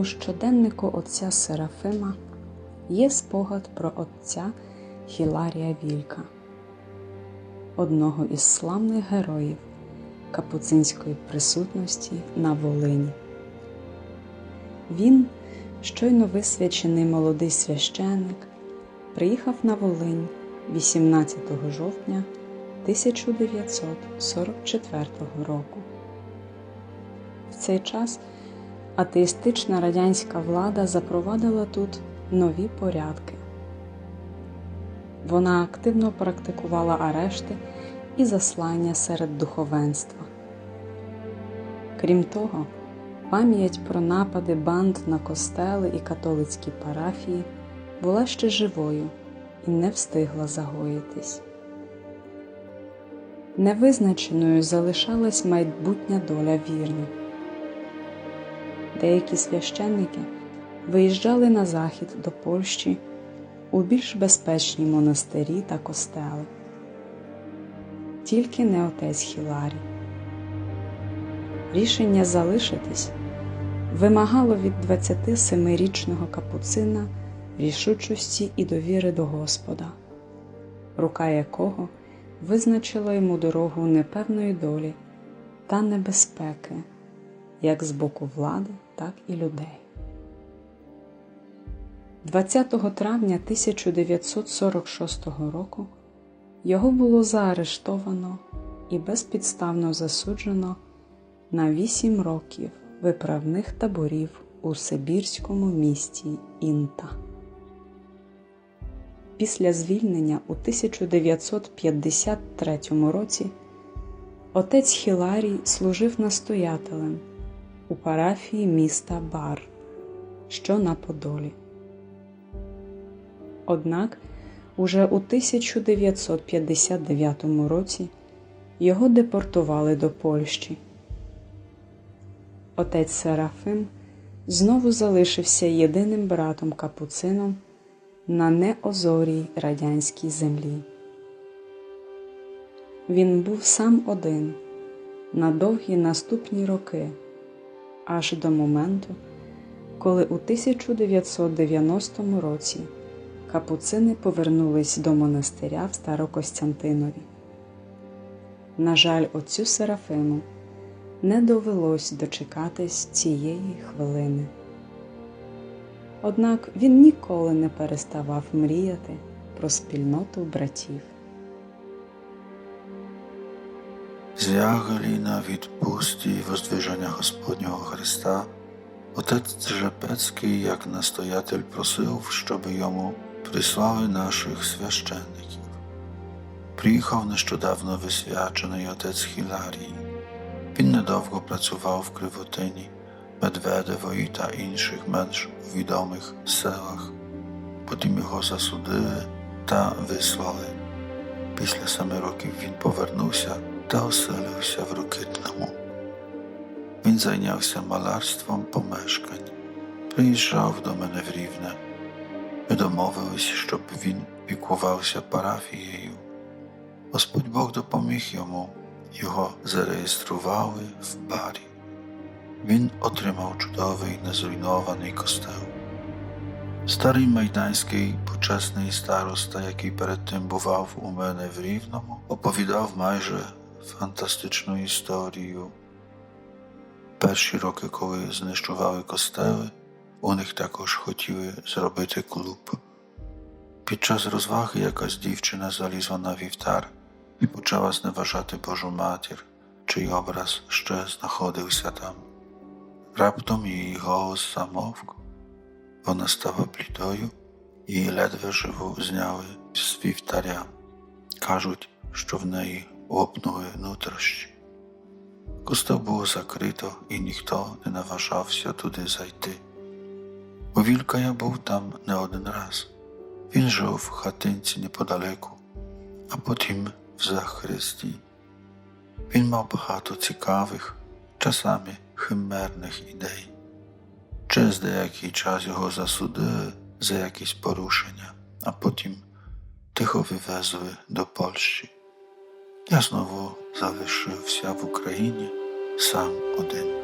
У щоденнику отця Серафима є спогад про отця Хіларія Вілька, одного із славних героїв капуцинської присутності на Волині. Він, щойно висвячений молодий священник, приїхав на Волинь 18 жовтня 1944 року. В цей час атеїстична радянська влада запровадила тут нові порядки. Вона активно практикувала арешти і заслання серед духовенства. Крім того, пам'ять про напади банд на костели і католицькі парафії була ще живою і не встигла загоїтись. Невизначеною залишалась майбутня доля вірних. Деякі священники виїжджали на захід до Польщі у більш безпечні монастирі та костели. Тільки не отець Хіларій. Рішення залишитись вимагало від 27-річного капуцина рішучості і довіри до Господа, рука якого визначила йому дорогу непевної долі та небезпеки як з боку влади, так і людей. 20 травня 1946 року його було заарештовано і безпідставно засуджено на 8 років виправних таборів у Сибірському місті Інта. Після звільнення у 1953 році отець Хіларій служив настоятелем у парафії міста Бар, що на Подолі. Однак уже у 1959 році його депортували до Польщі. Отець Серафим знову залишився єдиним братом капуцином на неозорій радянській землі. Він був сам один на довгі наступні роки, аж до моменту, коли у 1990 році капуцини повернулись до монастиря в Старокостянтинові. На жаль, отцю Серафиму не довелось дочекатись цієї хвилини. Однак він ніколи не переставав мріяти про спільноту братів. Zjachali na відпусті воздвиження Господнього Христа, отець Жепецький, як настоятель, просив, щоб йому прислали наших священників. Приїхав нещодавно висвячений отець Хіларій. Він недовго працював в Кривотині, Медведевої та інших менш відомих селах. Потім його засудили та вислали. Після семи років він повернувся та оселився в Рокитному. Він зайнявся малярством помешкань, приїжджав до мене в Рівне. Ми домовились, щоб він піклувався парафією. Господь Бог допоміг йому, його зареєстрували в барі. Він отримав чудовий незруйнований костел. Старий майданський почесний староста, який перед тим бував у мене в Рівному, оповідав майже фантастичну історію. Перші роки, коли знищували костели, у них також хотіли зробити клуб. Під час розваги якась дівчина залізла на вівтар і почала зневажати Божу матір, чий образ ще знаходився там. Раптом її голос замовк, вона стала блідою і ледве живу зняли з вівтаря. Кажуть, що в неї лопнули нутрощі. Костел було закрито і ніхто не наважався туди зайти. У Вілька я був там не один раз. Він жив в хатинці неподалеку, а потім в Захристі. Він мав багато цікавих, часами химерних ідей. Через деякий час його засудили за якісь порушення, а потім тихо вивезли до Польщі. Я знову залишився в Україні сам один.